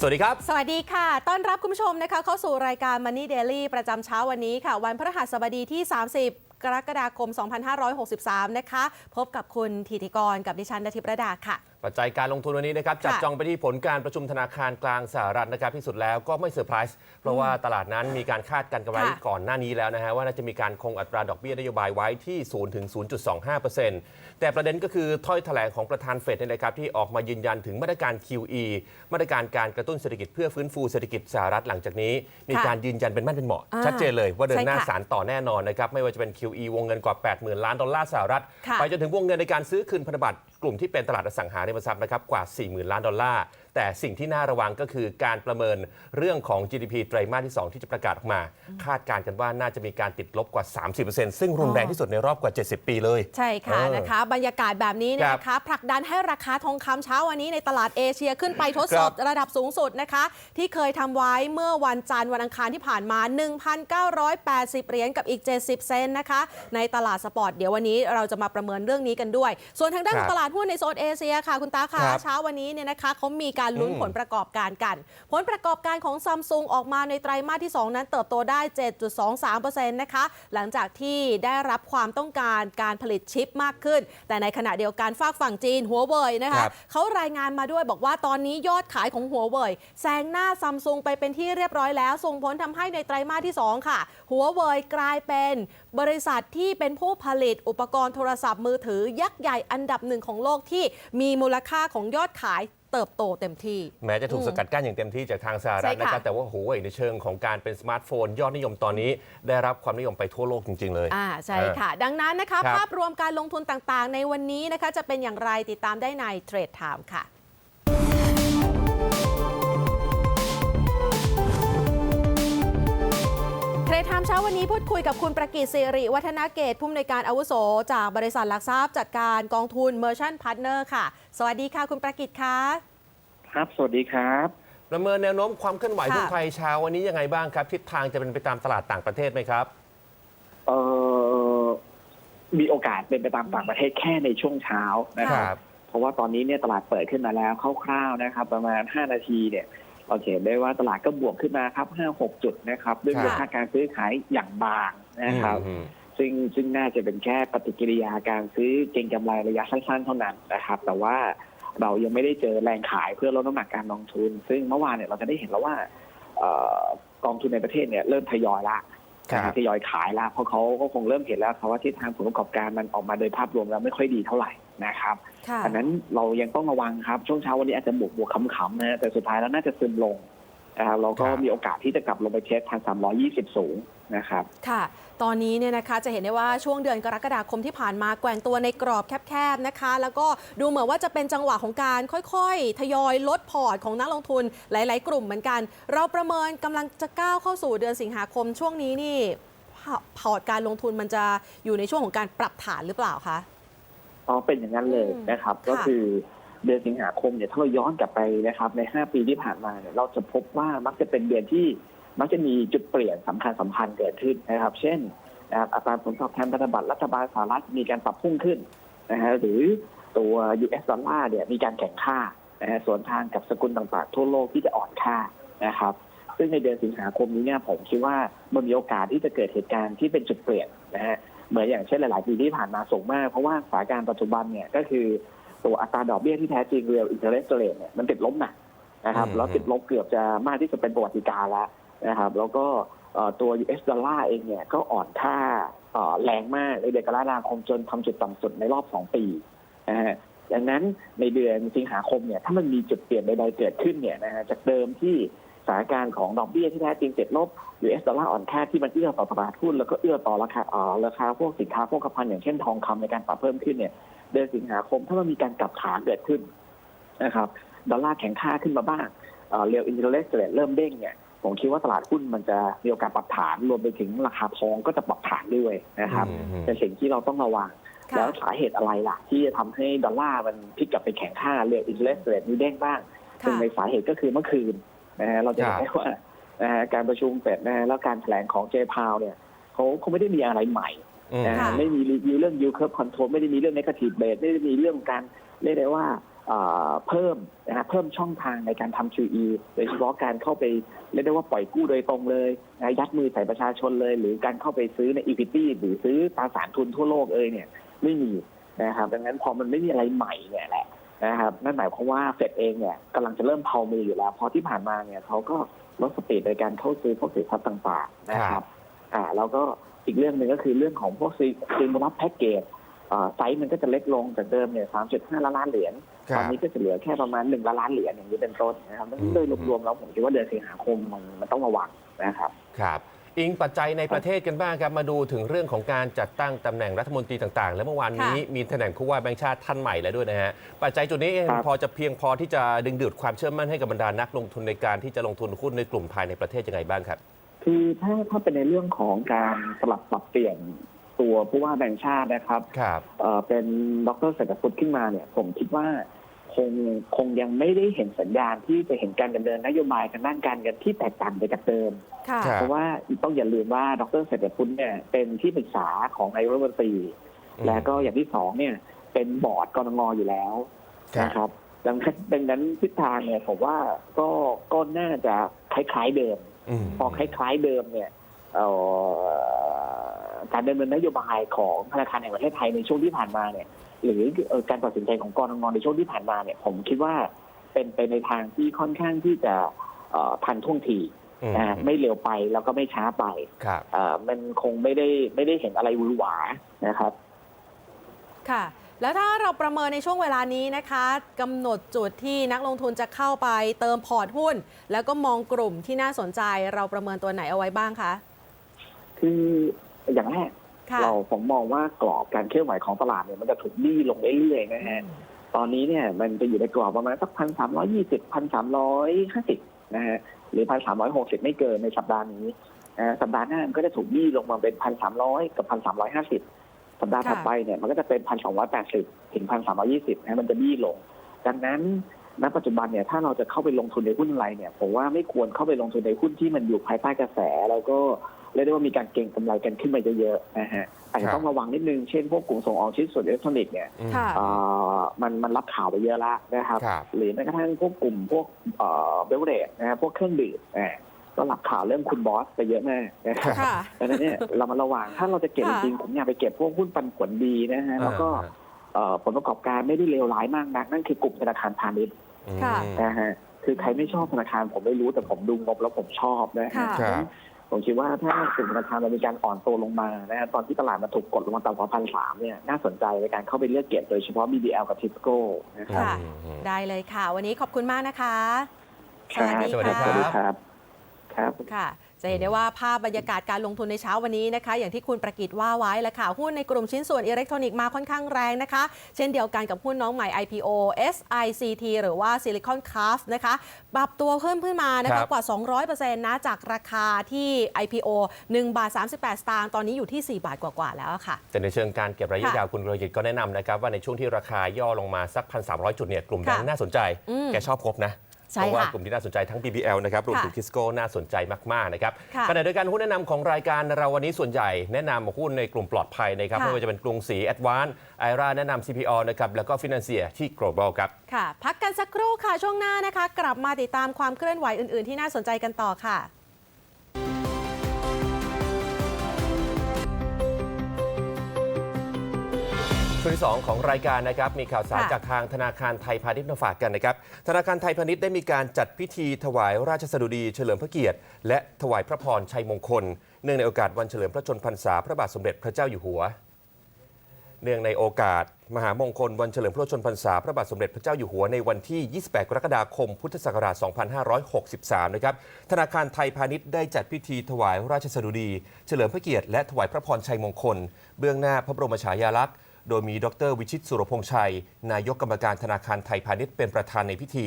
สวัสดีครับ สวัสดีค่ะ ต้อนรับคุณผู้ชมนะคะ เข้าสู่รายการ Money Daily ประจำเช้าวันนี้ค่ะ วันพฤหัสบดีที่ 30กรกฎาคม 2563 นะคะ พบกับคุณธีติกรกับดิฉันนทิพระดาค่ะ ปัจจัยการลงทุนวันนี้นะครับจับจองไปที่ผลการประชุมธนาคารกลางสหรัฐนะครับที่สุดแล้วก็ไม่เซอร์ไพรส์เพราะว่าตลาดนั้นมีการคาดการณ์กันไว้ค่ะก่อนหน้านี้แล้วนะฮะว่าน่าจะมีการคงอัตราดอกเบี้ยนโยบายไว้ที่0ถึง0.25%แต่ประเด็นก็คือถ้อยแถลงของประธานเฟดเนี่ยนะครับที่ออกมายืนยันถึงมาตรการ QE มาตรการการกระตุ้นเศรษฐกิจเพื่อฟื้นฟูเศรษฐกิจสหรัฐหลังจากนี้ มีการยืนยันเป็นมั่นเป็นเหมาะอ่าชัดเจนเลยว่าเดินหน้าใช่ค่ะสารต่อแน่นอนนะครับไม่ว่าจะเป็น QE วงเงินกว่า 80,000 ล้านดอลลาร์สหรัฐค่ะไปจนถึงวงเงินในการซื้อคืนพันธบัตร กลุ่มที่เป็นตลาดอสังหาริมทรัพย์นะครับกว่า 40,000 ล้านดอลลาร์แต่สิ่งที่น่าระวังก็คือการประเมินเรื่องของ GDP ไตรมาสที่ 2 ที่จะประกาศออกมา คาดการณ์กันว่าน่าจะมีการติดลบกว่า 30%ซึ่งรุนแรงที่สุดในรอบกว่า 70 ปีเลย ใช่ค่ะเออนะคะ บรรยากาศแบบนี้เนี่ยนะคะผลักดันให้ราคาทองคำเช้าวันนี้ในตลาดเอเชียขึ้นไปทดสอบครับระดับสูงสุดนะคะ ที่เคยทำไว้เมื่อวันจันทร์วันอังคารที่ผ่านมา 1,980 เหรียญกับอีก 70 เซนต์นะคะ ในตลาดสปอร์ตเดี๋ยววันนี้เราจะมาประเมินเรื่องนี้กันด้วย ส่วนทางด้านคขรัอบงตลาดหุ้นในโซนเอเชียค่ะคุณตาค่ะครับเช้าวันนี้เนี่ยนะคะเขามีการลุ้นอืมผลประกอบการกัน ผลประกอบการของซัมซุงออกมาในไตรมาสที่ 2 นั้นเติบโตได้ 7.23%นะคะ หลังจากที่ได้รับความต้องการการผลิตชิปมากขึ้น แต่ในขณะเดียวกันฝากฝั่งจีนหัวเว่ยนะคคะรับเขารายงานมาด้วยบอกว่าตอนนี้ยอดขายของหัวเว่ยแซงหน้าซัมซุงไปเป็นที่เรียบร้อยแล้ว ส่งผลทำให้ในไตรมาสที่ 2 ค่ะหัวเว่ยกลายเป็นบริษัทที่เป็นผู้ผลิตอุปกรณ์โทรศัพท์มือถือยักษ์ใหญ่อันดับหนึ่งของโลกที่มีมูลค่าของยอดขาย เติบโตเต็มที่ แม้จะถูกสกัดกั้นอย่างเต็มที่จากทางสหรัฐใช่ค่ะนะครับแต่ว่าโหยในเชิงของการเป็นสมาร์ทโฟน ยอดนิยมตอนนี้ ได้รับความนิยมไปทั่วโลกจริง ๆ เลยอ่าใช่ค่ะ ดังนั้นนะคะครับภาพรวมการลงทุนต่างๆ ในวันนี้นะคะจะเป็นอย่างไรติดตามได้ในเทรดไทม์ค่ะ เทรดไทม์เช้าวันนี้พูดคุยกับคุณประกิตสิริวัฒนาเกตผู้อำนวยการอาวุโส จากบริษัทหลักทรัพย์จัดการกองทุน Merchant Partner ค่ะ สวัสดีค่ะคุณประกิตค่ะ ครับ สวัสดีครับ ประเมินแนวโน้มความเคลื่อนไหวค่ะหุ้นไทยเช้าวันนี้ยังไงบ้างครับ ทิศทางจะเป็นไปตามตลาดต่างประเทศไหมครับ เอ่อมีโอกาสเป็นไปตามต่างประเทศแค่ในช่วงเช้านะครับ เพราะว่าตอนนี้เนี่ยตลาดเปิดขึ้นมาแล้วคร่าวๆนะครับ ประมาณ 5 นาทีเนี่ย เราจะเห็นได้ว่าตลาดก็บวกขึ้นมาครับ5-6 จุดนะครับด้วยครับมูลค่าการซื้อขายอย่างบางนะครับอืมซึ่งซึ่งน่าจะเป็นแค่ปฏิกิริยาการซื้อเก็งกำไรระยะสั้นๆเท่านั้นนะครับ แต่ว่าเรายังไม่ได้เจอแรงขายเพื่อลดน้ำหนักการลงทุน ซึ่งเมื่อวานเนี่ยเราจะได้เห็นแล้วว่าเอ่อกองทุนในประเทศเนี่ยเริ่มทยอยละครับทยอยขายละเพราะเขาก็คงเริ่มเห็นแล้วครับว่าทิศทางผลประกอบการมันออกมาโดยภาพรวมแล้วไม่ค่อยดีเท่าไหร่ นะครับค่ะอันนั้นเรายังต้องระวังครับช่วงเช้าวันนี้อาจจะบวกบวกขำๆนะแต่สุดท้ายแล้วน่าจะซึมลงนะครับเราก็ครับมีโอกาสที่จะกลับลงไปเทสทาง320สูงนะครับ ค่ะ ตอนนี้เนี่ยนะคะจะเห็นได้ว่าช่วงเดือนกรกฎาคมที่ผ่านมาแกว่งตัวในกรอบแคบๆนะคะ แล้วก็ดูเหมือนว่าจะเป็นจังหวะของการค่อยๆ ทยอยลดพอร์ตของนักลงทุนหลายๆ กลุ่มเหมือนกัน เราประเมินกำลังจะก้าวเข้าสู่เดือนสิงหาคมช่วงนี้นี่พอพอร์ตการลงทุนมันจะอยู่ในช่วงของการปรับฐานหรือเปล่าคะ อ๋อเป็นอย่างนั้นเลยอืมนะครับค่ะก็คือเดือนสิงหาคมเนี่ยถ้าเราย้อนกลับไปนะครับ ใน 5 ปีที่ผ่านมาเนี่ยเราจะพบว่ามักจะเป็นเดือนที่มักจะมีจุดเปลี่ยนสำคัญสำคัญเกิดขึ้นนะครับ เช่นนะครับอัตราผลตอบแทนพันธบัตรรัฐบาลสหรัฐมีการปรับพุ่งขึ้นนะฮะหรือตัว US ดอลลาร์เนี่ยมีการแข่งค่านะฮะส่วนทางกับสกุลต่างๆ ทั่วโลกที่จะอ่อนค่านะครับ ซึ่งในเดือนสิงหาคมนี้เนี่ยผมคิดว่ามันมีโอกาสที่จะเกิดเหตุการณ์ที่เป็นจุดเปลี่ยนนะฮะ เหมือนอย่างเช่นหลาย ๆ ปีที่ผ่านมาสูงมาก เพราะว่าสถานการณ์ปัจจุบันเนี่ยก็คือตัวอัตราดอกเบี้ยที่แท้จริง real interest rate เนี่ยมันติดลบหนักนะครับอืมแล้วติดลบเกือบจะมากที่สุดเป็นประวัติการณ์แล้วนะครับ แล้วก็เอ่อตัว US ดอลลาร์เองเนี่ยก็อ่อนค่าเอ่อแรงมากในเดือนกรกฎาคมจนทำจุดต่ำสุดในรอบ 2 ปีนะฮะดังนั้นในเดือนสิงหาคมเนี่ยถ้ามันมีจุดเปลี่ยนใดๆเกิดขึ้นเนี่ยนะฮะจากเดิมที่ สถานการณ์ของดอกเบี้ยที่แท้จริงติดลบ US ดอลลาร์อ่อนค่าที่มันเอื้อต่อตลาดหุ้นแล้วก็เอื้อต่อราคาเอ่อราคาพวกสินค้าโภคภัณฑ์อย่างเช่นทองคำในการปรับเพิ่มขึ้นเนี่ยเดือนสิงหาคมถ้ามันมีการกลับขาเกิดขึ้นนะครับดอลลาร์แข็งค่าขึ้นมาบ้างเรียลอินเทอร์เน็ตเริ่มเด้งเนี่ยผมคิดว่าตลาดหุ้นมันจะมีโอกาสปรับฐานรวมไปถึงราคาทองก็จะปรับฐานด้วยนะครับอืมเป็นสิ่งที่เราต้องระวังค่ะแล้วสาเหตุอะไรล่ะ ที่จะทำให้ดอลลาร์มันพลิกกลับไปแข็งค่าเรียลอินเทอร์เน็ตมีเด้งบ้างซึ่งค่ะในสาเหตุก็คือเมื่อคืน นะฮะเราจะเห็นได้ว่านะฮะการประชุมเฟดนะฮะแล้วการแถลงของเจพาวเนี่ยเขาเขาไม่ได้มีอะไรใหม่อืมนะฮะค่ะไม่มีรีวิวเรื่อง yield curve control ไม่ได้มีเรื่อง negative base ไม่ได้มีเรื่องการเรียกได้ว่าเอ่อเพิ่มนะฮะเพิ่มช่องทางในการทำ QE โดยเฉพาะการเข้าไปเรียกได้ว่าปล่อยกู้โดยตรงเลยนะยัดมือใส่ประชาชนเลย หรือการเข้าไปซื้อใน equity หรือซื้อตราสารทุนทั่วโลกเอยเนี่ยไม่มีนะครับดังนั้นพอมันไม่มีอะไรใหม่เนี่ยแหละ นะครับนั่นหมายความว่าเฟดเองเนี่ยกำลังจะเริ่มเผามืออยู่แล้ว เพราะที่ผ่านมาเนี่ยเขาก็ลดสปีดในการเข้าซื้อพวกสินทรัพย์ต่างๆนะครับ อ่าแล้วก็อีกเรื่องหนึ่งก็คือเรื่องของพวกซีซีมูลับแพ็กเกจอ่าไซส์มันก็จะเล็กลงจากเดิมเนี่ยสามจุดห้าล้านล้านเหรียญครับตอนนี้ก็จะเหลือแค่ประมาณหนึ่งล้านล้านเหรียญอย่างนี้เป็นต้นนะครับดังนั้นโดยรวมๆแล้วผมคิดว่าเดือนสิงหาคมมันมันต้องระวังนะครับ ครับ อิงปัจจัยในประเทศกันบ้างครับ มาดูถึงเรื่องของการจัดตั้งตำแหน่งรัฐมนตรีต่างๆ และเมื่อวานนี้มีตำแหน่งผู้ว่าแบงค์ชาติท่านใหม่แล้วด้วยนะฮะ ปัจจัยจุดนี้เองครับพอจะเพียงพอที่จะดึงดูดความเชื่อมั่นให้กับบรรดานักลงทุนในการที่จะลงทุนหุ้นในกลุ่มภายในประเทศยังไงบ้างครับ คือถ้าถ้าเป็นในเรื่องของการสลับปรับเปลี่ยนตัวผู้ว่าแบงค์ชาตินะครับครับเอ่อเป็นดรเศรษฐพุทธขึ้นมาเนี่ยผมคิดว่า คงคงยังไม่ได้เห็นสัญญาณที่จะเห็นการดำเนินนโยบายทางด้านการเงินที่แตกต่างไปจากเดิมค่ะครับเพราะว่าต้องอย่าลืมว่าดรเศรษฐพุทธเนี่ยเป็นที่ปรึกษาของนายกรัฐมนตรี และก็อย่างที่สองเนี่ยเป็นบอร์ดกรงอยู่แล้วครับนะครับดังนั้นดังนั้นทิศทางเนี่ยผมว่าก็ก็น่าจะคล้ายๆเดิมอืมพอคล้ายๆเดิมเนี่ยเอ่อการดำเนินนโยบายของธนาคารแห่งประเทศไทยในช่วงที่ผ่านมาเนี่ย หรือเอ่อการตัดสินใจของกรงในช่วงที่ผ่านมาเนี่ย ผมคิดว่าเป็นไปในทางที่ค่อนข้างที่จะเอ่อทันท่วงทีอืมนะฮะไม่เร็วไปแล้วก็ไม่ช้าไปครับเอ่อมันคงไม่ได้ไม่ได้เห็นอะไรหวือหวานะครับ ค่ะ แล้วถ้าเราประเมินในช่วงเวลานี้นะคะกำหนดจุดที่นักลงทุนจะเข้าไปเติมพอร์ตหุ้น แล้วก็มองกลุ่มที่น่าสนใจเราประเมินตัวไหนเอาไว้บ้างคะ คืออย่างแรกค่ะ เราผมมองว่ากรอบการเคลื่อนไหวของตลาดเนี่ยมันจะถูกบี้ลงเรื่อยๆนะฮะตอนนี้เนี่ยมันจะอยู่ในกรอบประมาณสักพันสามร้อยี่สิบพันสามร้อยห้าสิบนะฮะหรือพันสามร้อยหกสิบไม่เกินในสัปดาห์นี้นะฮะสัปดาห์หน้ามันก็จะถูกบี้ลงมาเป็นพันสามร้อยกับพันสามร้อยห้าสิบสัปดาห์ค่ะถัดไปเนี่ยมันก็จะเป็นพันสองร้อยแปดสิบถึงพันสามร้อยี่สิบนะมันจะบี้ลง ดังนั้นณปัจจุบันเนี่ยถ้าเราจะเข้าไปลงทุนในหุ้นอะไรเนี่ยผมว่าไม่ควรเข้าไปลงทุนในหุ้นที่มันอยู่ภายใต้กระแสแล้วก็ เรียกได้ว่ามีการเก็งกำไรกันขึ้นมาเยอะๆนะฮะอาจจะต้องระวังนิดนึง เช่นพวกกลุ่มส่งออกชิ้นส่วนอิเล็กทรอนิกส์เนี่ยอืมค่ะเอ่อมันมันรับข่าวไปเยอะแล้วนะครับครับหรือแม้กระทั่งพวกกลุ่มพวกเอ่อเบลเดนะฮะพวกเครื่องดื่มอ่าก็รับข่าวเรื่องคุณบอสไปเยอะมากนะครับค่ะดังนั้นเนี่ยเรามาระวังถ้าเราจะเก็บจค่ะริงๆผมอยากไปเก็บพวกหุ้นปันผลดีนะฮะแล้วก็อ่าเอ่อผลประกอบการไม่ได้เลวร้ายมากนักนั่นคือกลุ่มธนาคารพาณิชย์ค่ะอืมนะฮะคือใครไม่ชอบธนาคารผมไม่รู้แต่ผมดูงบแล้วผมชอบนะฮะค่ะครับ ผมคิดว่าถ้ากลุ่มธนาคารมันมีการอ่อนตัวลงมานะฮะตอนที่ตลาดมันถูกกดลงมาต่ำกว่าพันสามเนี่ยน่าสนใจในการเข้าไปเลือกเก็บโดยเฉพาะ BBL กับ Tisco นะครับ ค่ะอืมได้เลยค่ะ วันนี้ขอบคุณมากนะคะครับสวัสดี สวัสดีครับ ครับค่ะจะเห็นได้ว่าภาพบรรยากาศการลงทุนในเช้าวันนี้นะคะ อย่างที่คุณประกิตว่าไว้แหละค่ะ หุ้นในกลุ่มชิ้นส่วนอิเล็กทรอนิกส์มาค่อนข้างแรงนะคะ เช่นเดียวกันกับหุ้นน้องใหม่ IPO SICT หรือว่า Silicon Craft นะคะปรับตัวเพิ่มขึ้นมานะครัคะบกว่า 200%นะจากราคาที่ IPO 1บาท38 สตางค์ตอนนี้อยู่ที่ 4 บาทกว่าๆแล้วอะค่ะ แต่ในเชิงการเก็บระยะค่ะยาวคุณโรยิตก็แนะนำนะครับว่าในช่วงที่ราคาย่อลงมาสัก1,300 จุดเนี่ยกลุ่มแบงค์ค่ะน่าสนใจอืมแกชอบครบนะใช่ เพราะว่าค่ะกลุ่มที่น่าสนใจทั้ง BBL นะครับรวมถึงค่ะคิสโก้น่าสนใจมากๆนะครับค่ะขณะเดียวกันหุ้นแนะนำของรายการเราวันนี้ส่วนใหญ่แนะนำหุ้นในกลุ่มปลอดภัยนะครับค่ะไม่ว่าจะเป็นกรุงศรีแอดวานไอราแนะนำ CPO นะครับแล้วก็ฟินแลนเซียที่ global ครับค่ะ พักกันสักครู่ค่ะช่วงหน้านะคะ กลับมาติดตามความเคลื่อนไหวอื่น ๆ ที่น่าสนใจกันต่อค่ะ วงที่2ของรายการนะครับมีข่าวสารค่ะจากทางธนาคารไทยพาณิชย์มาฝากกันนะครับธนาคารไทยพาณิชย์ได้มีการจัดพิธีถวายราชสดุดีเฉลิมพระเกียรติ และถวายพระพรชัยมงคล เนื่องในโอกาสวันเฉลิมพระชนมพรรษาพระบาทสมเด็จพระเจ้าอยู่หัว เนื่องในโอกาส มหามงคลวันเฉลิมพระชนมพรรษาพระบาทสมเด็จพระเจ้าอยู่หัวในวันที่ 28 กรกฎาคม พุทธศักราช 2563 นะครับธนาคารไทยพาณิชย์ได้จัดพิธีถวายราชสดุดี เฉลิมพระเกียรติและถวายพระพรชัยมงคล เบื้องหน้าพระบรมฉายาลักษณ์ โดยมีดรวิชิตสุรพงษ์ชัย นายกกรรมการธนาคารไทยพาณิชย์เป็นประธานในพิธี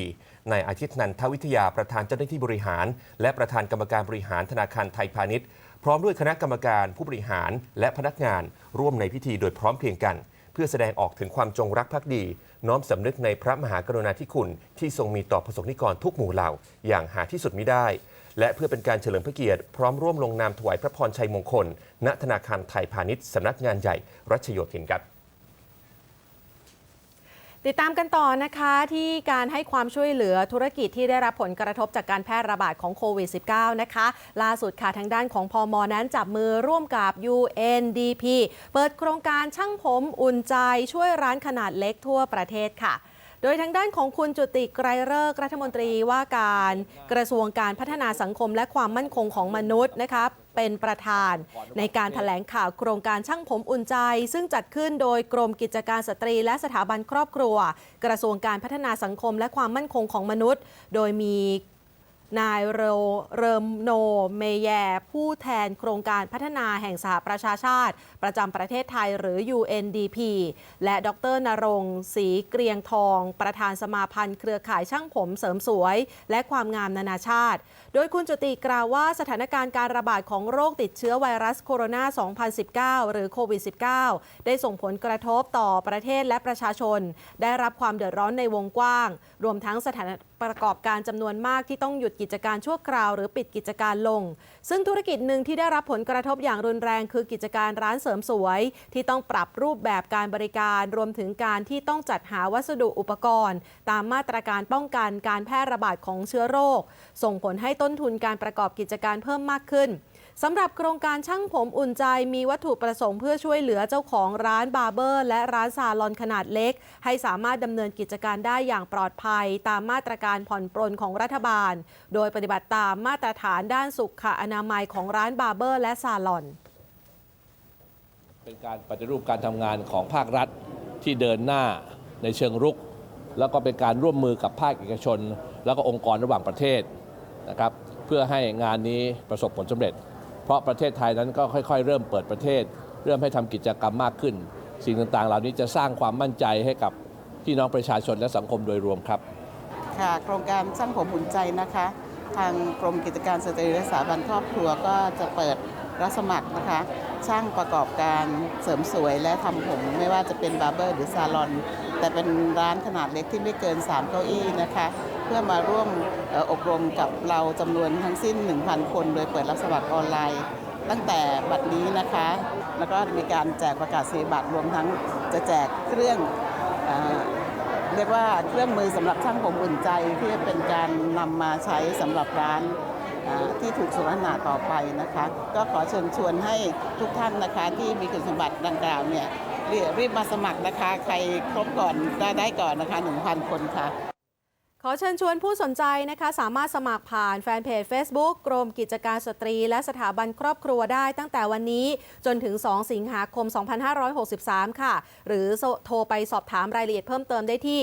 นายอาทิตย์นันทวิทยาประธานเจ้าหน้าที่บริหาร และประธานกรรมการบริหารธนาคารไทยพาณิชย์ พร้อมด้วยคณะกรรมการผู้บริหาร และพนักงาน ร่วมในพิธีโดยพร้อมเพรียงกัน เพื่อแสดงออกถึงความจงรักภักดี น้อมสำนึกในพระมหากรุณาธิคุณ ที่ทรงมีต่อประสงนิกรทุกหมู่เหล่า อย่างหาที่สุดมิได้ และเพื่อเป็นการเฉลิมพระเกียรติพร้อมร่วมลงนามถวายพระพรชัยมงคล ณธนาคารไทยพาณิชย์สำนักงานใหญ่รัชโยธินครับ ติดตามกันต่อนะคะที่การให้ความช่วยเหลือธุรกิจที่ได้รับผลกระทบจากการแพร่ระบาดของโควิด -19 นะคะ ล่าสุดค่ะทางด้านของพอมนั้นจับมือร่วมกับ UNDP เปิดโครงการช่างผมอุ่นใจช่วยร้านขนาดเล็กทั่วประเทศค่ะ โดยทางด้านของคุณจุติไกรเลิกรัฐมนตรีว่าการกระทรวงการพัฒนาสังคมและความมั่นคงของมนุษย์นะคะเป็นประธานในการถแถลงข่าวโครงการช่างผมอุ่นใจ ซึ่งจัดขึ้นโดยกรมกิจการสตรีและสถาบันครอบครัว กระทรวงการพัฒนาสังคมและความมั่นคงของมนุษย์ โดยมี นายโรเริมโนเมแยผู้แทนโครงการพัฒนาแห่งสหประชาชาติ ประจำประเทศไทยหรือ UNDP และดรนรงศรีเกรียงทอง ประธานสมาพันธ์เครือข่ายช่างผมเสริมสวย และความงามนานาชาติ โดยคุณจุติกล่าวว่าสถานการณ์การระบาดของโรคติดเชื้อไวรัสโคโรนา 2019 หรือโควิด -19 ได้ส่งผลกระทบต่อประเทศและประชาชน ได้รับความเดือดร้อนในวงกว้าง รวมทั้งสถาน ประกอบการจำนวนมากที่ต้องหยุดกิจการชั่วคราวหรือปิดกิจการลง ซึ่งธุรกิจหนึ่งที่ได้รับผลกระทบอย่างรุนแรงคือกิจการร้านเสริมสวย ที่ต้องปรับรูปแบบการบริการ รวมถึงการที่ต้องจัดหาวัสดุอุปกรณ์ ตามมาตรการป้องกันการแพร่ระบาดของเชื้อโรค ส่งผลให้ต้นทุนการประกอบกิจการเพิ่มมากขึ้น สำหรับโครงการช่างผมอุ่นใจมีวัตถุประสงค์เพื่อช่วยเหลือเจ้าของร้านบาร์เบอร์ และร้านซาลอนขนาดเล็ก ให้สามารถดำเนินกิจการได้อย่างปลอดภัย ตามมาตรการผ่อนปรนของรัฐบาล โดยปฏิบัติตามมาตรฐานด้านสุขอนามัยของร้านบาร์เบอร์ และซาลอน เป็นการปฏิรูปการทำงานของภาครัฐที่เดินหน้าในเชิงรุก แล้วก็เป็นการร่วมมือกับภาคเอกชน แล้วก็องค์กรระหว่างประเทศนะครับเพื่อให้งานนี้ประสบผลสำเร็จ เพราะประเทศไทยนั้นก็ค่อย ๆ เริ่มเปิดประเทศ เริ่มให้ทำกิจกรรมมากขึ้น สิ่งต่างๆ เหล่านี้จะสร้างความมั่นใจให้กับพี่น้องประชาชนและสังคมโดยรวมครับ ค่ะโครงการช่างผมอุ่นใจนะคะ ทางกรมกิจการสตรีและสถาบันครอบครัวก็จะเปิดรับสมัครนะคะ ช่างประกอบการเสริมสวยและทำผมไม่ว่าจะเป็นบาร์เบอร์หรือซาลอน แต่เป็นร้านขนาดเล็กที่ไม่เกิน 3 เก้าอี้นะคะ พื่อมาร่วมอบรมกับเราจำนวนทั้งสิ้น 1,000 คนโดยเปิดรับสมัครออนไลน์ ตั้งแต่บัดนี้นะคะ แล้วก็มีการแจกประกาศนียบัตรรวมทั้งจะแจกเครื่องเรียกว่าเครื่องมือสำหรับช่างผมอุ่นใจที่เป็นการนำมาใช้สำหรับร้านที่ถูกสุขลักษณะต่อไปนะคะ ก็ขอเชิญชวนให้ทุกท่านนะคะที่มีคุณสมบัติดังกล่าวเนี่ยรีบรีบมาสมัครนะคะ ใครครบก่อนได้ได้ก่อนนะคะ 1,000 คนค่ะ ขอเชิญชวนผู้สนใจนะคะ สามารถสมัครผ่านแฟนเพจ Facebook กรมกิจการสตรี และสถาบันครอบครัวได้ตั้งแต่วันนี้จนถึง 2 สิงหาคม 2563 ค่ะ หรือโทรไปสอบถามรายละเอียดเพิ่มเติมได้ที่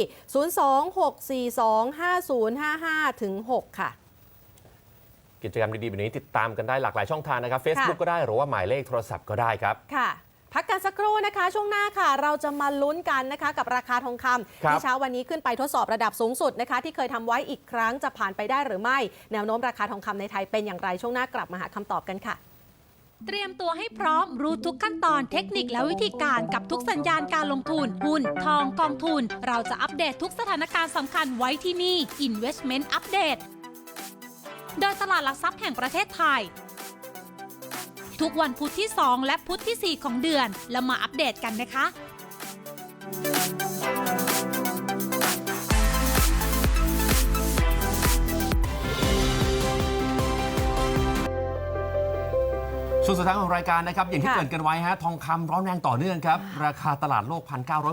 026425055ถึง6ค่ะ กิจกรรมดีๆแบบนี้ติดตามกันได้หลากหลายช่องทางนะครับ Facebook ก็ได้หรือว่าหมายเลขโทรศัพท์ก็ได้ครับค่ะ พักกันสักครู่นะคะ ช่วงหน้าค่ะ เราจะมาลุ้นกันนะคะ กับราคาทองคำครับที่เช้าวันนี้ขึ้นไปทดสอบระดับสูงสุดนะคะ ที่เคยทำไว้อีกครั้งจะผ่านไปได้หรือไม่ แนวโน้มราคาทองคำในไทยเป็นอย่างไรช่วงหน้ากลับมาหาคำตอบกันค่ะเตรียมตัวให้พร้อมรู้ทุกขั้นตอนเทคนิคและวิธีการกับทุกสัญญาณการลงทุน หุ้น ทองกองทุน เราจะอัปเดตทุกสถานการณ์สำคัญไว้ที่นี่ Investment Update โดยตลาดหลักทรัพย์แห่งประเทศไทย ทุกวันพุธที่ 2 และพุธที่ 4 ของเดือน แล้วมาอัปเดตกันนะคะ ช่วงสุดท้ายของรายการนะครับ อย่างที่ค่ะเกรินกันไว้ฮะทองคำร้อนแรงต่อเนื่องครับ ราคาตลาดโลก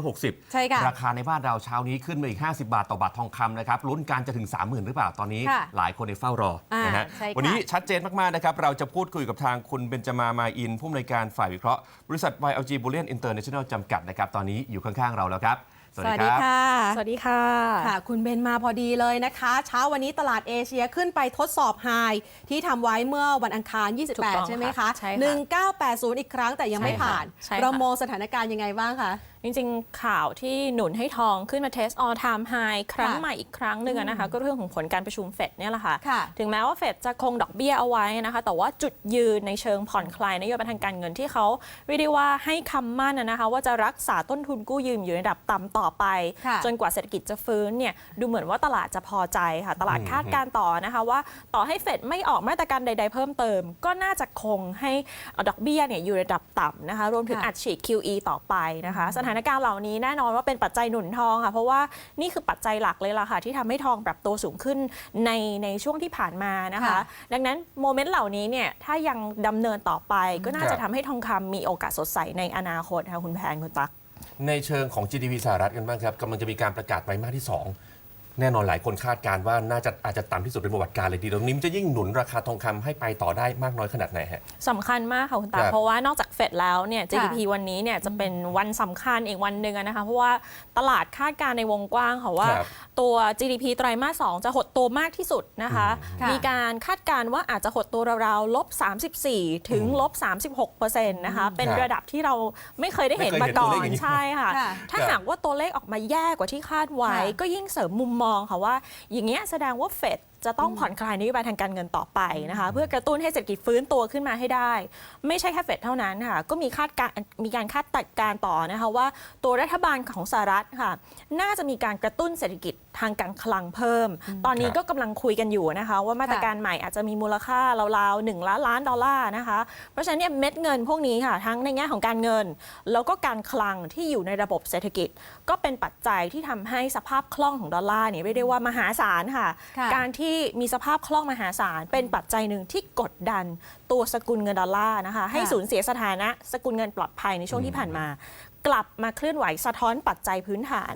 1,960 ใช่ค่ะราคาในบ้านเราเช้านี้ขึ้นมาอีก 50 บาทต่อบาททองคำนะครับลุ้นการจะถึง 30,000 หรือเปล่าตอนนี้ ค่ะหลายคนในเฝ้ารออ่านนะฮะใช่ค่ะ วันนี้ชัดเจนมาก ๆ นะครับ เราจะพูดคุยกับทางคุณเบนจามามาอิน ผู้อำนวยการฝ่ายวิเคราะห์บริษัท YLG Bullion International จำกัดนะครับตอนนี้อยู่ข้าง ๆ เราแล้วครับ สวัสดีครับค่ะ สวัสดีค่ะ ค่ะ คุณเบนมาพอดีเลยนะคะ เช้าวันนี้ตลาดเอเชียขึ้นไปทดสอบไฮที่ทำไว้เมื่อวันอังคารถูกต้อ28งใช่ไหมคะค่ะใช่ค่ะ1980 อีกครั้งแต่ยังไม่ใช่ค่ะผ่านใช่ค่ะเรามองสถานการณ์ยังไงบ้างคะ จริงๆ ข่าวที่หนุนให้ทองขึ้นมาเทส all time high ครั้งค่ะใหม่อีกครั้งหนึ่งอะนะคะ ก็เรื่องของผลการประชุมเฟดเนี่ยแหละค่ะค่ะ ถึงแม้ว่าเฟดจะคงดอกเบี้ยเอาไว้นะคะ แต่ว่าจุดยืนในเชิงผ่อนคลายนโยบายทางการเงินที่เขาเรียกได้ว่าให้คำมั่นอะนะคะ ว่าจะรักษาต้นทุนกู้ยืมอยู่ในระดับต่ำต่อไปค่ะจนกว่าเศรษฐกิจจะฟื้นเนี่ยดูเหมือนว่าตลาดจะพอใจค่ะ ตลาดคาดการณ์ต่อนะคะว่าต่อให้เฟดไม่ออกมาตรการใด ๆ เพิ่มเติม ก็น่าจะคงให้ดอกเบี้ยเนี่ยอยู่ในระดับต่ำนะคะ รวมถึงค่ะอัดฉีด QE ต่อไปนะคะสถานานการณ์เหล่านี้แน่นอนว่าเป็นปัจจัยหนุนทองค่ะ เพราะว่านี่คือปัจจัยหลักเลยล่ะค่ะ ที่ทำให้ทองปรับตัวสูงขึ้นในในช่วงที่ผ่านมานะคะค่ะดังนั้นโมเมนต์เหล่านี้เนี่ยถ้ายังดำเนินต่อไปก็น่าครับจะทำให้ทองคำมีโอกาสสดใสในอนาคตค่ะคุณแพนคุณตั๊กในเชิงของ GDP สหรัฐกันบ้างครับกำลังจะมีการประกาศไตรมาสที่ 2 แน่นอนหลายคนคาดการณ์ว่าน่าจะอาจจะต่ำที่สุดเป็นประวัติการเลยทีเดียวนี้มันจะยิ่งหนุนราคาทองคำให้ไปต่อได้มากน้อยขนาดไหนฮะ สำคัญมากค่ะคุณตา ครับเพราะว่านอกจากเฟดแล้วเนี่ย GDP วันนี้เนี่ยจะเป็นวันสำคัญอีกวันหนึ่งอะนะคะ เพราะว่าตลาดคาดการณ์ในวงกว้างค่ะว่า ครับตัว GDP ไตรมาส 2 จะหดตัวมากที่สุดนะคะค่ะมีการคาดการณ์ว่าอาจจะหดตัวราวๆลบ34 ถึงลบ36%นะคะ เป็นครับระดับที่เราไม่เคยได้เห็นไม่เคยมาเห็นก่ตัวอเลขนอย่างนี้ใช่ค่ะ ค่ะถ้าครับ หากว่าตัวเลขออกมาแย่กว่าที่คาดไว้ ค่ะ ก็ยิ่งเสริมมุมมองค่ะว่า อย่างเงี้ยแสดงว่าเฟด จะต้องผ่อนคลายนโยบายทางการเงินต่อไปนะคะเพื่อกระตุ้นให้เศรษฐกิจฟื้นตัวขึ้นมาให้ได้ ไม่ใช่แค่เฟดเท่านั้นค่ะก็มีคาดการมีการคาดตัดการต่อนะคะว่า ตัวรัฐบาลของสหรัฐค่ะน่าจะมีการกระตุ้นเศรษฐกิจทางการคลังเพิ่ม ตอนนี้ก็กำลังคุยกันอยู่นะคะว่ามาตรการใหม่อาจจะมีมูลค่าราวๆ1ล้านล้านดอลลาร์นะคะเพราะฉะนั้นเนี่ยเม็ดเงินพวกนี้ค่ะทั้งในแง่ของการเงิน แล้วก็การคลังที่อยู่ในระบบเศรษฐกิจ ก็เป็นปัจจัยที่ทำให้สภาพคล่องของดอลลาร์เนี่ยเรียกได้ว่ามหาศาลค่ะค่ะการที่มีสภาพคล่องมหาศาล เป็นปัจจัยหนึ่งที่กดดันตัวสกุลเงินดอลลาร์นะคะ ให้สูญเสียสถานะสกุลเงินปลอดภัยในช่วงที่ผ่านมา กลับมาเคลื่อนไหวสะท้อนปัจจัยพื้นฐาน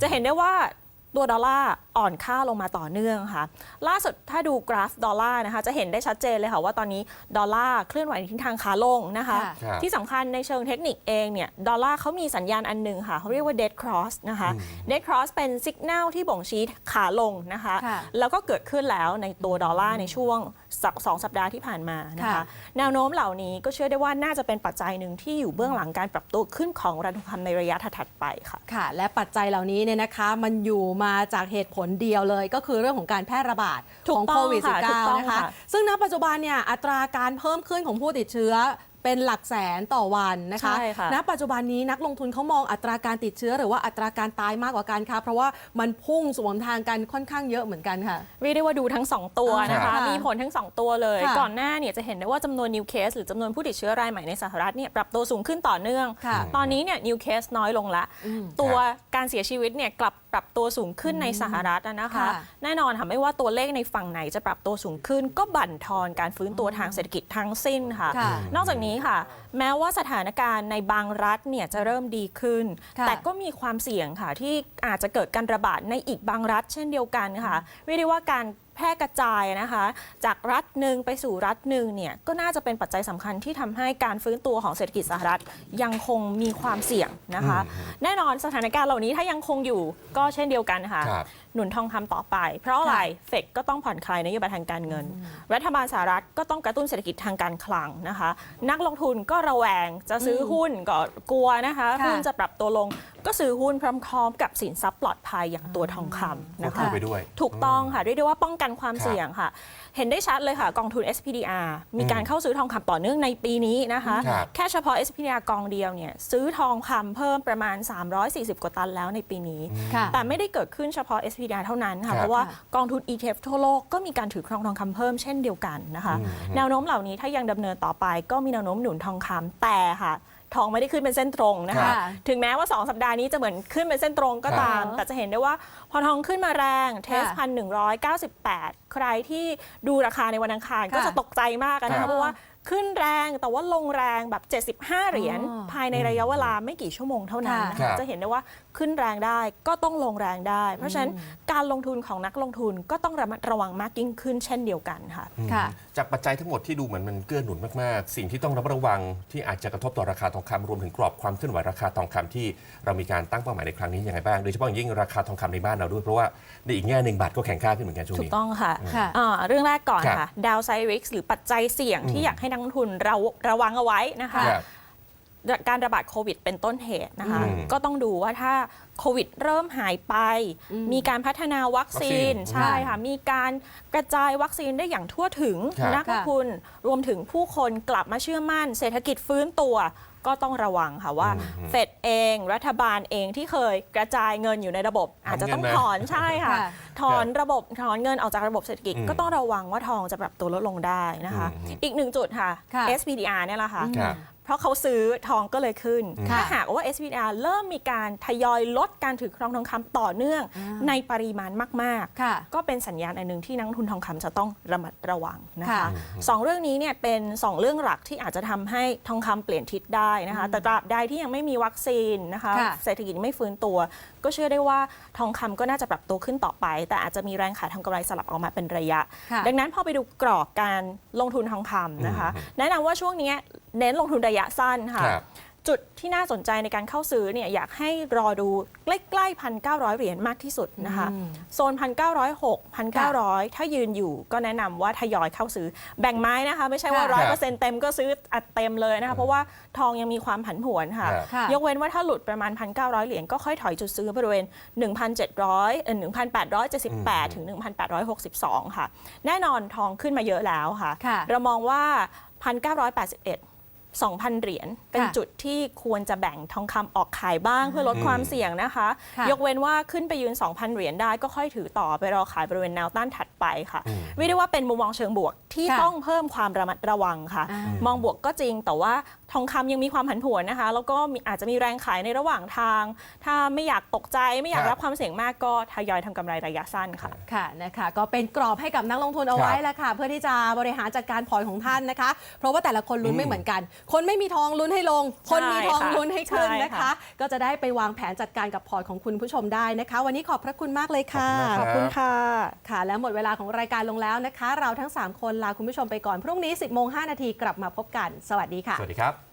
จะเห็นได้ว่า ตัวดอลลาร์อ่อนค่าลงมาต่อเนื่องค่ะ ล่าสุดถ้าดูกราฟดอลลาร์นะคะจะเห็นได้ชัดเจนเลยค่ะว่าตอนนี้ดอลลาร์เคลื่อนไหวในทิศทางขาลงนะคะ ค่ะครับที่สำคัญในเชิงเทคนิคเองเนี่ยดอลลาร์เขามีสัญญาณอันหนึ่งค่ะเขาเรียกว่า dead cross นะคะ dead cross เป็นสัญญาณที่บ่งชี้ขาลงนะคะ ค่ะ แล้วก็เกิดขึ้นแล้วในตัวดอลลาร์ในช่วงสักสองสัปดาห์ที่ผ่านมานะคะ ค่ะ แนวโน้มเหล่านี้ก็เชื่อได้ว่าน่าจะเป็นปัจจัยหนึ่งที่อยู่เบื้องหลังการปรับตัวขึ้นของราคาทองคำในระยะถัดๆไปค่ะ ค่ะ และปัจจัยเหล่านี้เนี่ยนะคะ มันอยู่มาจากเหตุผลเดียวเลย ก็คือเรื่องของการแพร่ระบาดถูขกองต้โคองวิดค่ะถูกต้อง -19 นะคะค่ะซึ่งณปัจจุบันเนี่ยอัตราการเพิ่มขึ้นของผู้ติดเชื้อ เป็นหลักแสนต่อวันนะคะใช่ค่ะณปัจจุบันนี้นักลงทุนเขามองอัตราการติดเชื้อ หรือว่าอัตราการตายมากกว่ากันคะเพราะว่ามันพุ่งสวนทางกันค่อนข้างเยอะเหมือนกันค่ะ เรียกได้ว่าดูทั้ง 2 ตัวนะครัคะบมีผลทั้ง 2 ตัวเลย ค่ะก่อนหน้าเนี่ยจะเห็นได้ว่าจำนวน new case หรือจำนวนผู้ติดเชื้อรายใหม่ในสหรัฐเนี่ยปรับตัวสูงขึ้นต่อเนื่อง ค่ะ ตอนนี้เนี่ย new case น้อยลงละตัวการเสียชีวิตเนี่ยกลับปรับตัวสูงขึ้นในสหรัฐอะนะคะ ค่ะแน่นอนค่ะไม่ว่าตัวเลขในฝั่งไหนจะปรับตัวสูงขึ้น ก็บั่นทอนการฟื้นตัวทางเศรษฐกิจทั้งสิ้นค่ะ ค่ะ นอกจากนี้ค่ะ แม้ว่าสถานการณ์ในบางรัฐเนี่ยจะเริ่มดีขึ้น ค่ะ แต่ก็มีความเสี่ยงค่ะ ที่อาจจะเกิดการระบาดในอีกบางรัฐ เช่นเดียวกันค่ะเรียกได้ว่าการแพร่กระจายนะคะ จากรัฐหนึ่งไปสู่รัฐหนึ่งเนี่ยก็น่าจะเป็นปัจจัยสำคัญที่ทำให้การฟื้นตัวของเศรษฐกิจสหรัฐยังคงมีความเสี่ยงนะคะ แน่นอนสถานการณ์เหล่านี้ถ้ายังคงอยู่ก็เช่นเดียวกันค่ะ ครับ หนุนทองคำต่อไป เพราะอะไรเฟดก็ต้องผ่อนคลายนโยบายทางการเงิน รัฐบาลสหรัฐก็ต้องกระตุ้นเศรษฐกิจทางการคลังนะคะ นักลงทุนก็ระแวงจะซื้อหุ้นก็กลัวนะคะค่ะหุ้นจะปรับตัวลงก็ซื้อหุ้นพร้อมๆ กับสินทรัพย์ปลอดภัยอย่างตัวทองคำควนะบคู่คะไปด้วย ถูกต้องค่ะเรียกได้ว่าป้องกันความครับเสี่ยงค่ะ เห็นได้ชัดเลยค่ะกองทุน SPDR มีการเข้าซื้อทองคำต่อเนื่องในปีนี้นะคะครับแค่เฉพาะ SPDR กองเดียวเนี่ยซื้อทองคำเพิ่มประมาณ 340 กว่าตันแล้วในปีนี้ค่ะแต่ไม่ได้เกิดขึ้นเฉพาะ SPDR เท่านั้นครัค่ะบเพราะว่าค่ะกองทุน ETF ทั่วโลกก็มีการถือครองทองคำเพิ่มเช่นเดียวกันนะคะ แนวโน้มเหล่านี้ถ้ายังดำเนินต่อไป ก็มีแนวโน้มหนุนทองคำแต่ค่ะทองไม่ได้ขึ้นเป็นเส้นตรงนะครัคะบถึงแม้ว่า 2 สัปดาห์นี้จะเหมือนขึ้นเป็นเส้นตรงก็ตามครับแต่จะเห็นได้ว่าพอทองขึ้นมาแรงเทสค่ะพันหนึ่งร้อยเก้าสิบแปดใครที่ดูราคาในวันอังคารก็ค่ะจะตกใจมากอะนะครัคะบเพราะว่า ขึ้นแรงแต่ว่าลงแรงแบบ 75 เหรียญ อ๋อ ภายในระยะเวลาไม่กี่ชั่วโมงเท่านั้นนะครัคะบจะเห็นได้ว่าขึ้นแรงได้ก็ต้องลงแรงได้ เพราะฉะนั้นการลงทุนของนักลงทุนก็ต้องระมัดระวังมากยิ่งขึ้นเช่นเดียวกันค่ะค่ะ จากปัจจัยทั้งหมดที่ดูเหมือนมันเกื้อหนุนมาก ๆ สิ่งที่ต้องระมัดระวังที่อาจจะกระทบต่อราคาทองคำรวมถึงกรอบความเคลื่อนไหวราคาทองคำที่เรามีการตั้งเป้าหมายในครั้งนี้ยังไงบ้างโดยเฉพาะอย่างยิ่งราคาทองคำในบ้านเราด้วยเพราะว่าในอีกแง่หนึ่งบาทก็แข็งค่าขึ้นเหมือนกันช่วงถูกนี้ ต้องค่ะค่ะ อ่าเรื่องแรกก่อนครับค่ะ ดาวไซริกหรือปัจจัยเสี่ยงที่อยากให้นักลงทุนเราระวังเอาไว้นะคะ ครับ การระบาดโควิดเป็นต้นเหตุนะคะ อืมก็ต้องดูว่าถ้าโควิดเริ่มหายไปมีการพัฒนาวัคซีน วัคซีนใช่ค่ะ มีการกระจายวัคซีนได้อย่างทั่วถึงครับนักลงทุนรวมถึงผู้คนกลับมาเชื่อมั่น เศรษฐกิจฟื้นตัว ก็ต้องระวังค่ะว่าอืมเฟดเองรัฐบาลเองที่เคยกระจายเงินอยู่ในระบบ อาจจะต้องทำเงินมาถอนใช่ค่ะค่ะ ถอนระบบถอนเงินออกจากระบบเศรษฐกิจอืมก็ต้องระวังว่าทองจะปรับตัวลดลงได้นะคะอืมอีกหนึ่งจุดค่ะค่ะ SPDR เนี่ยแหละค่ะครับ เพราะเขาซื้อทองก็เลยขึ้นค่ะถ้าหากว่า SVR เริ่มมีการทยอยลดการถือครองทองคำต่อเนื่องอ่าในปริมาณมากๆค่ะก็เป็นสัญญาณอันหนึ่งที่นักลงทุนทองคำจะต้องระมัดระวังนะค่ะคะสองเรื่องนี้เนี่ยเป็นสองเรื่องหลักที่อาจจะทำให้ทองคำเปลี่ยนทิศได้นะคะ แต่ตราบใดที่ยังไม่มีวัคซีนนะคะค่ะเศรษฐกิจไม่ฟื้นตัว ก็เชื่อได้ว่าทองคำก็น่าจะปรับตัวขึ้นต่อไป แต่อาจจะมีแรงขายทำกำไรสลับออกมาเป็นระยะค่ะดังนั้นพอไปดูกรอบการลงทุนทองคำนะคะ แนะนำว่าช่วงนี้ เน้นลงทุนระยะสั้นค่ะ ครับ จุดที่น่าสนใจในการเข้าซื้อเนี่ยอยากให้รอดูใกล้ๆพันเก้าเหรียญมากที่สุดนะคะ อืม โซน1,906 1,900ถ้ายืนอยู่ก็แนะนำว่าทยอยเข้าซื้อแบ่งไม้นะคะ ไม่ใช่ว่าค่ะ100%เต็มก็ซื้ออัดเต็มเลยนะคะ เพราะว่าทองยังมีความผันผวนค่ะ ครับ ค่ะ ยกเว้นว่าถ้าหลุดประมาณ 1,900 เหรียญก็ค่อยถอยจุดซื้อบริเวณ 1,700เอ่อ1,878 ถึง 1,862 ค่ะ แน่นอนทองขึ้นมาเยอะแล้วค่ะ ค่ะ เรามองว่า 1,981 2,000 เหรียญเป็นค่ะจุดที่ควรจะแบ่งทองคำออกขายบ้างเพื่อลดความเสี่ยงนะคะ ค่ะ ยกเว้นว่าขึ้นไปยืน 2,000 เหรียญได้ก็ค่อยถือต่อไปรอขายบริเวณแนวต้านถัดไปค่ะเรียกได้ว่าเป็นมุมมองเชิงบวกที่ค่ะต้องเพิ่มความระมัดระวังค่ะ อ่ามองบวกก็จริงแต่ว่าทองคำยังมีความผันผวนนะคะ แล้วก็มีอาจจะมีแรงขายในระหว่างทาง ถ้าไม่อยากตกใจไม่อยากครับ รับความเสี่ยงมากก็ทยอยทำกำไรระยะสั้นค่ะ ค่ะนะคะ ก็เป็นกรอบให้กับนักลงทุนเอาไว้ครับแหละค่ะ เพื่อที่จะบริหารจัดการพอร์ตของท่านนะคะ เพราะว่าแต่ละคนลุ้นไม่เหมือนกันคนไม่มีทองลุ้นให้ลง คนมีทองใช่ค่ะลุ้นให้ขึ้นใช่นะคะค่ะก็จะได้ไปวางแผนจัดการกับพอร์ตของคุณผู้ชมได้นะคะ วันนี้ขอบพระคุณมากเลยค่ะ ขอบคุณมากครับค่ะ แล้วหมดเวลาของรายการลงแล้วนะคะ เราทั้ง 3 คนลาคุณผู้ชมไปก่อน พรุ่งนี้ 10โมง5นาทีกลับมาพบกัน สวัสดีค่ะ สวัสดีครับ